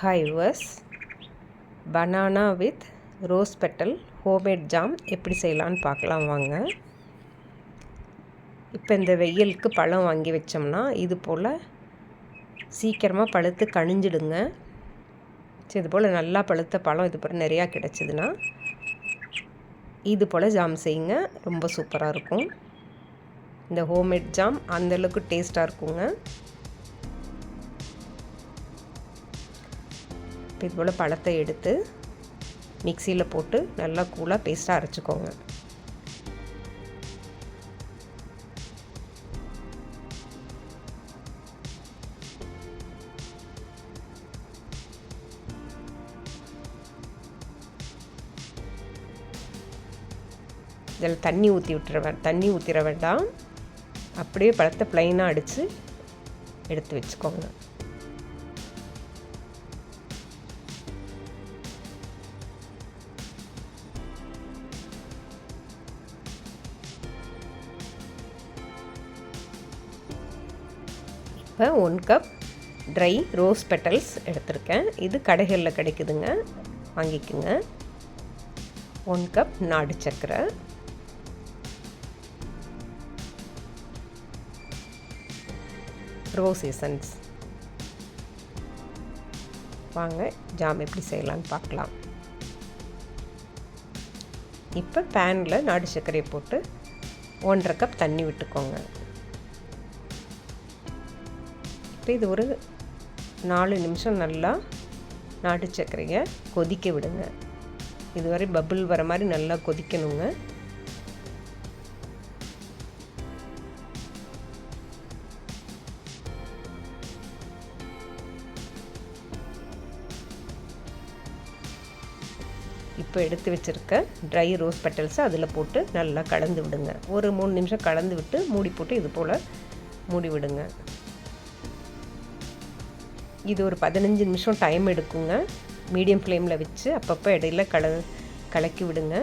Hi verse banana with rose petal. Homemade jam எப்படி செய்யலான்னு பார்க்கலாம் வாங்க. இப்போ இந்த வெயிலுக்கு பழம் வாங்கி வச்சோம்னா இது போல் சீக்கிரமாக பழுத்து கணிஞ்சிடுங்க சரி இது போல் நல்லா பழுத்த பழம் இது போல் நிறையா கிடச்சிதுன்னா இது போல் ஜாம் செய்யுங்க. ரொம்ப சூப்பராக இருக்கும். இந்த ஹோம்மேட் ஜாம் அந்தளவுக்கு டேஸ்ட்டாக இருக்குங்க. இப்போ இது போல் பழத்தை எடுத்து மிக்சியில் போட்டு நல்லா கூலாக பேஸ்ட்டாக அரைச்சிக்கோங்க. இதில் தண்ணி ஊற்றி விட்டுற தண்ணி ஊற்றிட வேண்டாம். அப்படியே பழத்தை ப்ளைனாக அடித்து எடுத்து வச்சுக்கோங்க. இப்போ one cup dry rose petals எடுத்திருக்கேன். இது கடைகளில் கிடைக்குதுங்க. வாங்கிக்கோங்க. ஒன் கப் நாடு சர்க்கரை. Rose essence. வாங்க ஜாம் எப்படி செய்யலான்னு பார்க்கலாம். இப்போ பேனில் நாடு சர்க்கரையை போட்டு ஒன்றரை கப் தண்ணி விட்டுக்கோங்க. இப்போ இது ஒரு நாலு நிமிஷம் நல்லா நாட்டு சர்க்கரையை கொதிக்க விடுங்க. இதுவரை பபுள் வர மாதிரி நல்லா கொதிக்கணுங்க. இப்போ எடுத்து வச்சுருக்க ட்ரை ரோஸ் பெட்டல்ஸை அதில் போட்டு நல்லா கலந்து விடுங்க. ஒரு மூணு நிமிஷம் கலந்து விட்டு மூடி போட்டு இது போல் மூடி விடுங்க. இது ஒரு பதினஞ்சு நிமிஷம் டைம் எடுக்குங்க. மீடியம் ஃப்ளேமில் வச்சு அப்பப்போ இடையில கல கலக்கி விடுங்க.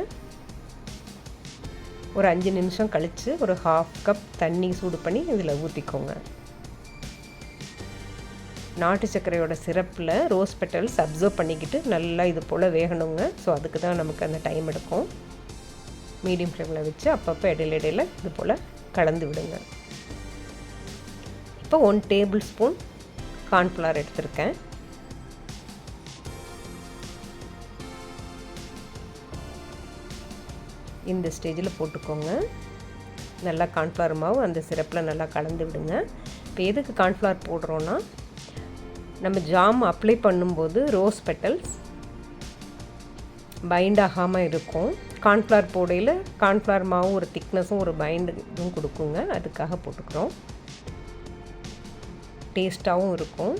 ஒரு அஞ்சு நிமிஷம் கழித்து ஒரு ஹாஃப் கப் தண்ணி சூடு பண்ணி இதில் ஊற்றிக்கோங்க நாட்டு சர்க்கரையோட சிரப்பில் ரோஸ் பெட்டல்ஸ் அப்சர்வ் பண்ணிக்கிட்டு நல்லா இது போல் வேகணுங்க. ஸோ அதுக்கு தான் நமக்கு அந்த டைம் எடுக்கும். மீடியம் ஃப்ளேமில் வச்சு அப்பப்போ இடையில இடையில இது போல் கலந்து விடுங்க. இப்போ ஒன் டேபிள் ஸ்பூன் கார்ன்ஃப்ளவர் எடுத்திருக்கேன். இந்த ஸ்டேஜில் போட்டுக்கோங்க. நல்லா கார்ன்ஃப்ளவர் மாவு அந்த சிரப்பில் நல்லா கலந்து விடுங்க. இப்போ எதுக்கு கார்ன்ஃப்ளவர் போடுறோன்னா நம்ம ஜாம் அப்ளை பண்ணும்போது ரோஸ் பெட்டல்ஸ் பைண்ட் ஆகாமல் இருக்கும். கார்ன்ஃப்ளவர் போடையில் கார்ன்ஃப்ளவர் மாவும் ஒரு திக்னஸும் ஒரு பைண்டும் கொடுக்குங்க. அதுக்காக போட்டுக்கிறோம். டேஸ்ட்டாகவும் இருக்கும்.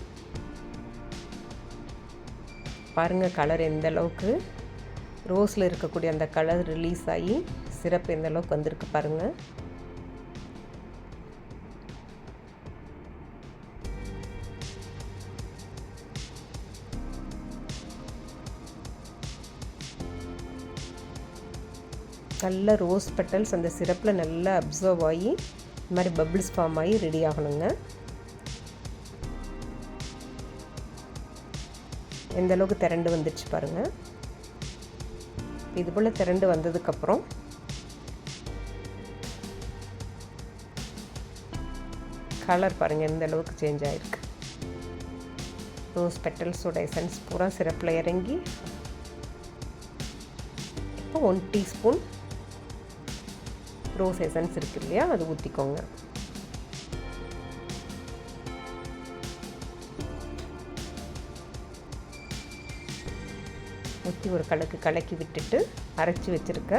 பாருங்கள் கலர் எந்த அளவுக்கு. ரோஸில் இருக்கக்கூடிய அந்த கலர் ரிலீஸ் ஆகி சிறப்பு எந்த அளவுக்கு வந்திருக்கு பாருங்கள் நல்ல ரோஸ் பெட்டல்ஸ் அந்த சிரப்பில் நல்லா அப்சர்வ் ஆகி இந்த மாதிரி பபிள்ஸ் ஃபார்ம் ஆகி ரெடி ஆகணுங்க. எந்த அளவுக்கு திரண்டு வந்துடுச்சு பாருங்கள் இது போல் திரண்டு வந்ததுக்கப்புறம் கலர் பாருங்கள் எந்த அளவுக்கு சேஞ்ச் ஆகிருக்கு ரோஸ் பெட்டல்ஸோட எசன்ஸ் பூரா சிறப்பில் இறங்கி இப்போ ஒன் டீஸ்பூன் ரோஸ் எசன்ஸ் இருக்குது இல்லையா அது ஊற்றிக்கோங்க ஊற்றி ஒரு கலக்கு கலக்கி விட்டுட்டு அரைச்சி வச்சுருக்க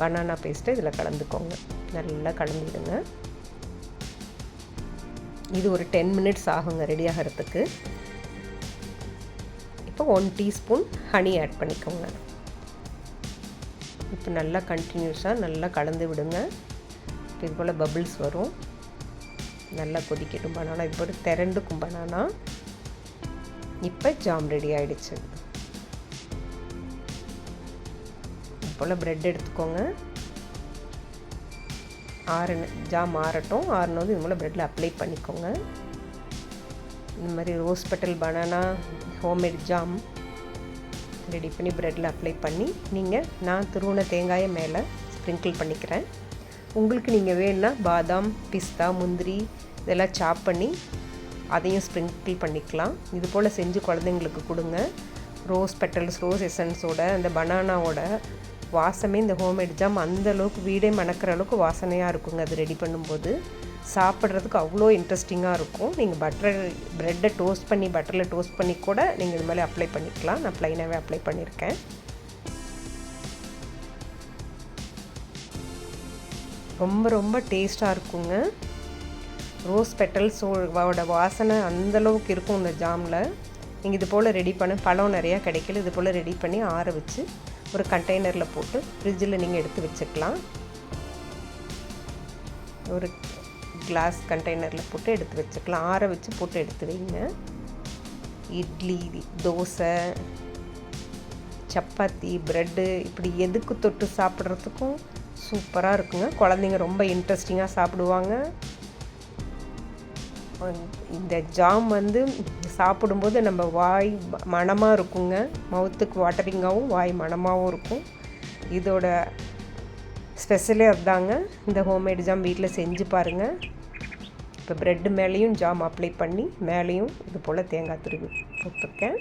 பனானா பேஸ்ட்டை இதில் கலந்துக்கோங்க. நல்லா கலந்துவிடுங்க இது ஒரு டென் மினிட்ஸ் ஆகுங்க ரெடி ஆகிறதுக்கு. இப்போ ஒன் டீஸ்பூன் ஹனி ஆட் பண்ணிக்கோங்க. இப்போ நல்லா கண்டினியூஸாக நல்லா கலந்து விடுங்க. இப்போ இது போல் பபிள்ஸ் வரும். நல்லா கொதிக்கட்டும் பனானா இது போல் திரண்டுக்கும் பனானா இப்போ ஜாம் ரெடி ஆகிடுச்சு போல் ப்ரெட் எடுத்துக்கோங்க. ஆறு ஜாம் ஆறட்டும் ஆறுனது இது போல் ப்ரெட்டில் அப்ளை பண்ணிக்கோங்க. இந்த மாதிரி rose petal banana homemade jam ready பண்ணி ப்ரெட்டில் அப்ளை பண்ணி நீங்கள் நான் துருவன தேங்காயை மேலே ஸ்ப்ரிங்கிள் பண்ணிக்கிறேன். உங்களுக்கு நீங்கள் வேணுன்னா பாதாம் பிஸ்தா முந்திரி இதெல்லாம் சாப் பண்ணி அதையும் ஸ்ப்ரிங்கிள் பண்ணிக்கலாம். இது போல் செஞ்சு குழந்தைங்களுக்கு கொடுங்க. ரோஸ் பெட்டல்ஸ் ரோஸ் எசன்ஸோட அந்த பனானாவோட வாசமே இந்த ஹோம்மேட் ஜாம் அந்த அளவுக்கு வீடே மணக்கிற அளவுக்கு வாசனையாக இருக்குங்க. அது ரெடி பண்ணும்போது சாப்பிட்றதுக்கு அவ்வளோ இன்ட்ரெஸ்டிங்காக இருக்கும். நீங்கள் பட்டர் ப்ரெட்டை டோஸ்ட் பண்ணி பட்டரில் டோஸ்ட் பண்ணி கூட நீங்கள் இது மாதிரி அப்ளை பண்ணிக்கலாம். நான் ப்ளைனாகவே அப்ளை பண்ணியிருக்கேன். ரொம்ப ரொம்ப டேஸ்ட்டாக இருக்குங்க. ரோஸ் பெட்டல்ஸோட வாசனை அந்தளவுக்கு இருக்கும் இந்த ஜாமில் நீங்கள் இது போல் ரெடி பண்ண பழம் நிறையா கிடைக்கல. இது போல் ரெடி பண்ணி ஆற வச்சு ஒரு கண்டெய்னரில் போட்டு ஃப்ரிட்ஜில் நீங்கள் எடுத்து வச்சுக்கலாம். ஒரு கிளாஸ் கண்டெய்னரில் போட்டு எடுத்து வச்சுக்கலாம். ஆற வச்சு போட்டு எடுத்து வைங்க. இட்லி தோசை சப்பாத்தி ப்ரெட்டு இப்படி எதுக்கு தொட்டு சாப்பிட்றதுக்கும் சூப்பராக இருக்குங்க. குழந்தைங்க ரொம்ப இன்ட்ரெஸ்டிங்காக சாப்பிடுவாங்க. இந்த ஜாம் வந்து சாப்பிடும்போது நம்ம வாய் மணமாக இருக்குங்க. மவுத்துக்கு வாட்டரிங்காகவும் வாய் மணமாகவும் இருக்கும். இதோட ஸ்பெஷலே அதுதாங்க. இந்த ஹோம்மேட் ஜாம் வீட்டில் செஞ்சு பாருங்கள் இப்போ ப்ரெட்டு மேலேயும் ஜாம் அப்ளை பண்ணி மேலேயும் இது போல் தேங்காய் துருவி போட்டிருக்கேன்.